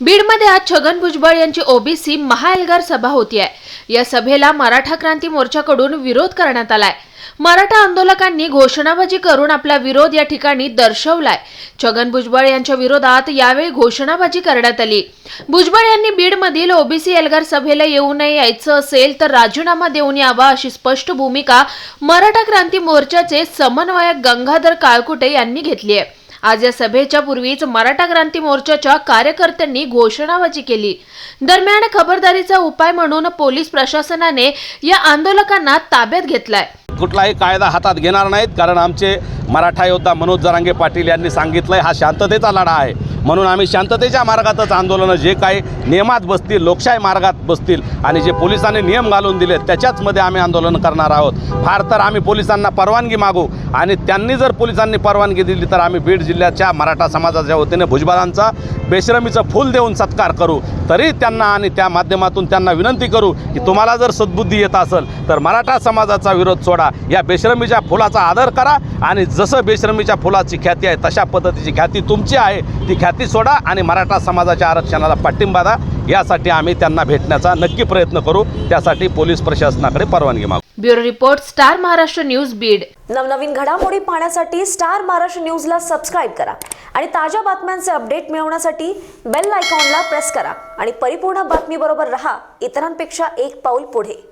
बीडमध्ये आज छगन भुजबळ यांची ओबीसी महाएल्गार सभा होती आहे या सभेला मराठा क्रांती मोर्चाकडून विरोध करण्यात आलाय. मराठा आंदोलकांनी घोषणाबाजी करून आपला विरोध या ठिकाणी दर्शवलाय. छगन भुजबळ यांच्या विरोधात यावेळी घोषणाबाजी करण्यात आली. भुजबळ यांनी बीडमधील ओबीसी एल्गार सभेला येऊ नये यायचं असेल तर राजीनामा देऊन यावा अशी स्पष्ट भूमिका मराठा क्रांती मोर्चाचे समन्वयक गंगाधर काळकुटे यांनी घेतली आहे आज या सभेच्या पूर्वीच मराठा क्रांती मोर्चाच्या कार्यकर्त्यांनी घोषणाबाजी केली. दरम्यान खबरदारीचा उपाय म्हणून पोलीस प्रशासनाने या आंदोलकांना ताब्यात घेतलाय. कुठलाही कायदा हातात घेणार नाहीत कारण आमचे मराठा योद्धा मनोज जरांगे पाटील यांनी सांगितलंय हा शांततेचा लढा आहे. म्हणून आम्ही शांततेच्या मार्गातच आंदोलनं जे काही नियमात बसतील लोकशाही मार्गात बसतील आणि जे पोलिसांनी नियम घालून दिले त्याच्याचमध्ये आम्ही आंदोलन करणार आहोत. फार तर आम्ही पोलिसांना परवानगी मागू आणि त्यांनी जर पोलिसांनी परवानगी दिली तर आम्ही बीड जिल्ह्याच्या मराठा समाजाच्या वतीने भुजबळांचा बेश्रमीचं फूल देऊन सत्कार करू. तरी त्यांना आणि त्या माध्यमातून त्यांना विनंती करू की तुम्हाला जर सद्बुद्धी येत असेल तर मराठा समाजाचा विरोध सोडा. या बेश्रमीच्या फुलाचा आदर करा आणि जसं बेशरमीच्या फुलाची ख्याती आहे तशा पद्धतीची ख्याती तुमची आहे. ती ख्याती सोडा आणि मराठा समाजाच्या आरक्षणाला पाठिंबा द्या. यासाठी आम्ही त्यांना भेटण्याचा नक्की प्रयत्न करू. त्यासाठी पोलीस प्रशासनाकडे परवानगी मागू. Bureau report Star Maharashtra news Beed. नवनवीन घडामोडी पाहण्यासाठी स्टार महाराष्ट्र न्यूजला सबस्क्राईब करा आणि ताज्या बातम्यांचे अपडेट मिळवण्यासाठी बेल आयकॉनला प्रेस करा. आणि परिपूर्ण बातमीबरोबर रहा. इतरांपेक्षा एक पाऊल पुढे.